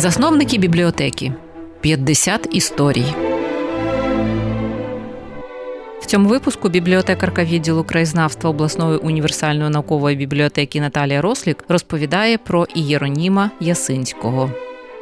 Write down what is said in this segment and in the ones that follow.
Засновники бібліотеки 50 історій. В цьому випуску бібліотекарка відділу краєзнавства обласної універсальної наукової бібліотеки Наталія Рослік розповідає про Ієроніма Ясинського.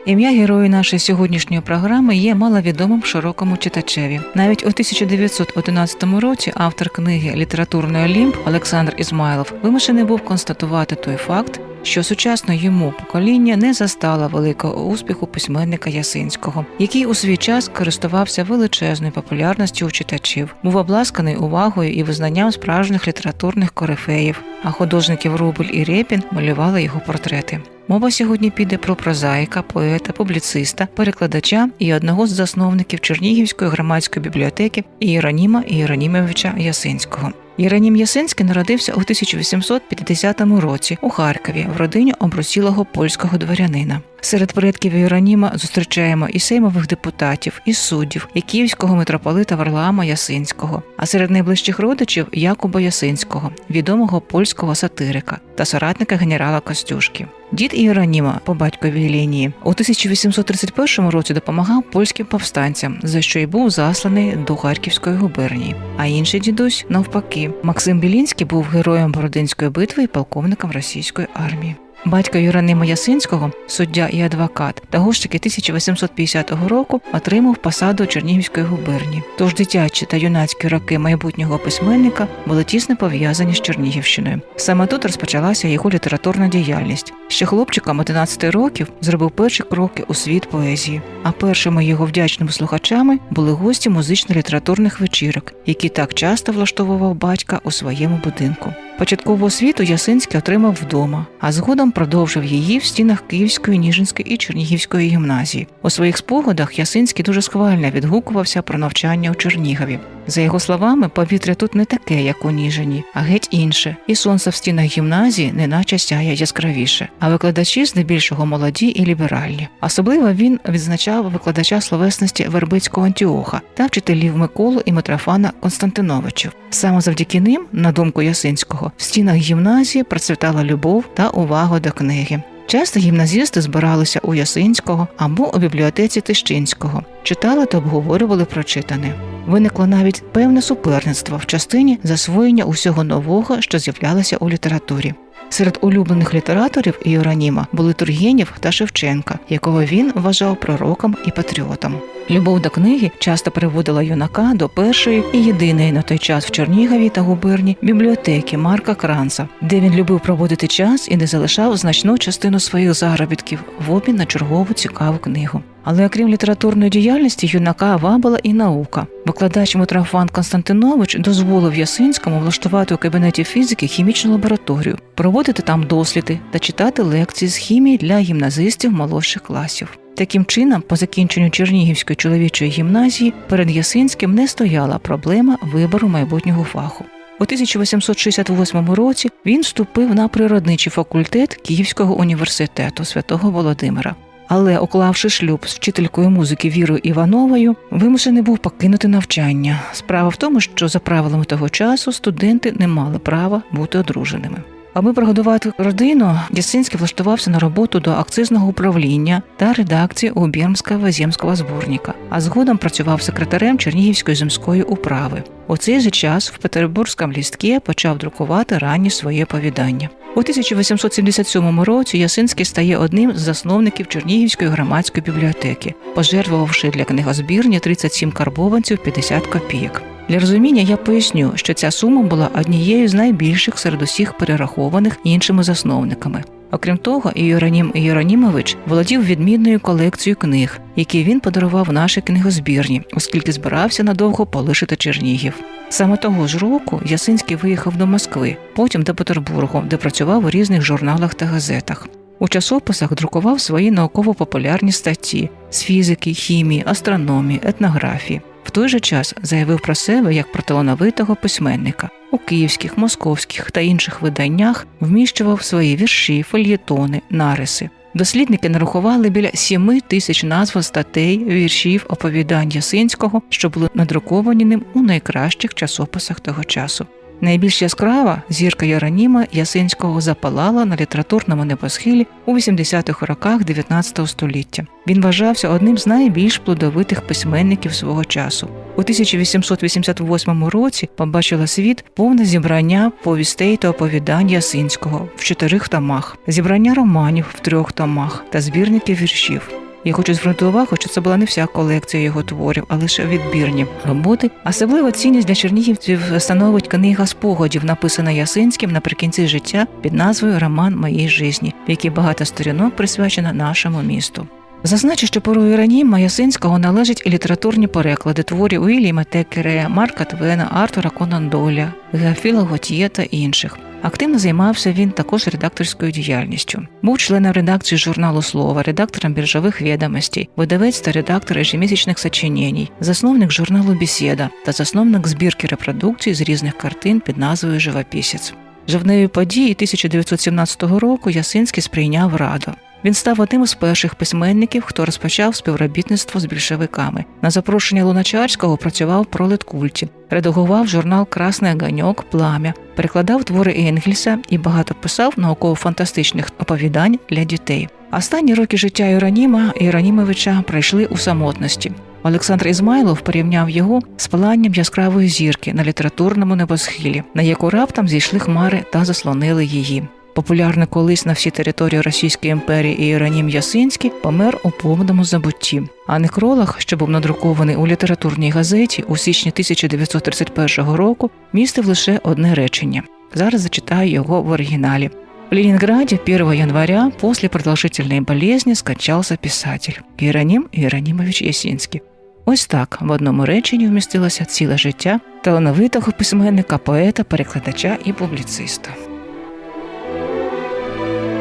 Ім'я герою нашої сьогоднішньої програми є маловідомим широкому читачеві. Навіть у 1911 році автор книги Літературний Олімп Олександр Ізмайлов вимушений був констатувати той факт, що сучасне йому покоління не застало великого успіху письменника Ясинського, який у свій час користувався величезною популярністю у читачів, був обласканий увагою і визнанням справжніх літературних корифеїв, а художників Рубль і Рєпін малювали його портрети. Мова сьогодні піде про прозаїка, поета, публіциста, перекладача і одного з засновників Чернігівської громадської бібліотеки Іероніма Іеронімовича Ясинського. Єронім Ясинський народився у 1850 році у Харкові в родині обрусілого польського дворянина. Серед предків Єроніма зустрічаємо і сеймових депутатів, і суддів, і київського митрополита Варлаама Ясинського, а серед найближчих родичів Якуба Ясинського, відомого польського сатирика та соратника генерала Костюшки. Дід Іероніма по батьковій лінії у 1831 році допомагав польським повстанцям, за що й був засланий до Харківської губернії. А інший дідусь, навпаки, Максим Білінський був героєм Бородинської битви і полковником російської армії. Батько Юранима Ясинського, суддя і адвокат, того ж таки 1850 року отримав посаду Чернігівської губернії. Тож дитячі та юнацькі роки майбутнього письменника були тісно пов'язані з Чернігівщиною. Саме тут розпочалася його літературна діяльність. Ще хлопчиком 11 років зробив перші кроки у світ поезії. А першими його вдячними слухачами були гості музично-літературних вечірок, які так часто влаштовував батька у своєму будинку. Початкову освіту Ясинський отримав вдома, а згодом продовжив її в стінах Київської, Ніжинської і Чернігівської гімназії. У своїх спогадах Ясинський дуже схвально відгукувався про навчання у Чернігові. За його словами, повітря тут не таке, як у Ніжині, а геть інше, і сонце в стінах гімназії неначе сяє яскравіше, а викладачі здебільшого молоді і ліберальні. Особливо він відзначав викладача словесності Вербицького Антіоха та вчителів Миколу і Митрофана Константиновичів. Саме завдяки ним, на думку Ясинського, в стінах гімназії процвітала любов та увага до книги. Часто гімназісти збиралися у Ясинського або у бібліотеці Тищинського, читали та обговорювали прочитане. Виникло навіть певне суперництво в частині засвоєння усього нового, що з'являлося у літературі. Серед улюблених літераторів Іораніма були Тургенєв та Шевченка, якого він вважав пророком і патріотом. Любов до книги часто приводила юнака до першої і єдиної на той час в Чернігові та губерні бібліотеки Марка Кранца, де він любив проводити час і не залишав значну частину своїх заробітків в обмін на чергову цікаву книгу. Але окрім літературної діяльності, юнака вабила і наука. Викладач Митрофан Константинович дозволив Ясинському влаштувати у кабінеті фізики хімічну лабораторію, проводити там досліди та читати лекції з хімії для гімназистів молодших класів. Таким чином, по закінченню Чернігівської чоловічої гімназії перед Ясинським не стояла проблема вибору майбутнього фаху. У 1868 році він вступив на природничий факультет Київського університету святого Володимира. Але, уклавши шлюб з вчителькою музики Вірою Івановою, вимушений був покинути навчання. Справа в тому, що за правилами того часу студенти не мали права бути одруженими. Аби прогодувати родину, Ясинський влаштувався на роботу до акцизного управління та редакції Убірмського земського зборника, а згодом працював секретарем Чернігівської земської управи. У цей же час в Петербурзькому лістке почав друкувати ранні своє повідання. У 1877 році Ясинський стає одним з засновників Чернігівської громадської бібліотеки, пожертвувавши для книгозбірні 37 карбованців 50 копійок. Для розуміння я поясню, що ця сума була однією з найбільших серед усіх перерахованих іншими засновниками. Окрім того, Іоранім Іоранімович володів відмінною колекцією книг, які він подарував нашій книгозбірні, оскільки збирався надовго полишити Чернігів. Саме того ж року Ясинський виїхав до Москви, потім до Петербургу, де працював у різних журналах та газетах. У часописах друкував свої науково-популярні статті з фізики, хімії, астрономії, етнографії. В той же час заявив про себе як про талановитого письменника. У київських, московських та інших виданнях вміщував свої вірші, фольєтони, нариси. Дослідники нарахували біля сіми тисяч назв статей, віршів, оповідань Ясинського, що були надруковані ним у найкращих часописах того часу. Найбільш яскрава зірка Єроніма Ясинського запалала на літературному небосхилі у 80-х роках 19 століття. Він вважався одним з найбільш плодовитих письменників свого часу. У 1888 році побачила світ повне зібрання повістей та оповідань Ясинського в чотирьох томах, зібрання романів в трьох томах та збірники віршів. Я хочу звернути увагу, що це була не вся колекція його творів, а лише відбірні роботи. Особливо цінність для чернігівців становить книга спогадів, написана Ясинським наприкінці життя під назвою Роман моєї житті, в якій багато сторінок присвячено нашому місту. Зазначу, що порою Іраніма Ясинського належать і літературні переклади творів Уільяма Текерея, Марка Твена, Артура Конан Дойля, Геофіла Готьє та інших. Активно займався він також редакторською діяльністю. Був членом редакції журналу Слово, редактором біржових відомостей, видавець та редактор ежемісячних сочинєній, засновник журналу Бесіда та засновник збірки репродукцій з різних картин під назвою Живописець. Жовневі події 1917 року Ясинський сприйняв раду. Він став одним із перших письменників, хто розпочав співробітництво з більшовиками. На запрошення Луначарського працював про Литкульті, редагував журнал Красний Ганьок, Плам'я, перекладав твори Енгельса і багато писав науково-фантастичних оповідань для дітей. Останні роки життя Іроніма Іронімовича пройшли у самотності. Олександр Ізмайлов порівняв його з паланням яскравої зірки на літературному небосхилі, на яку раптом зійшли хмари та заслонили її. Популярний колись на всій території Російської імперії Іеронім Ясинський помер у повному забутті. А некролог, що був надрукований у літературній газеті у січні 1931 року, містив лише одне речення. Зараз зачитаю його в оригіналі. В Ленинграде 1 января после продолжительной болезни скончался писатель Іеронім Іеронімович Ясінський. Ось так в одному реченні вмістилося ціле життя талановитого письменника, поета, перекладача і публіциста.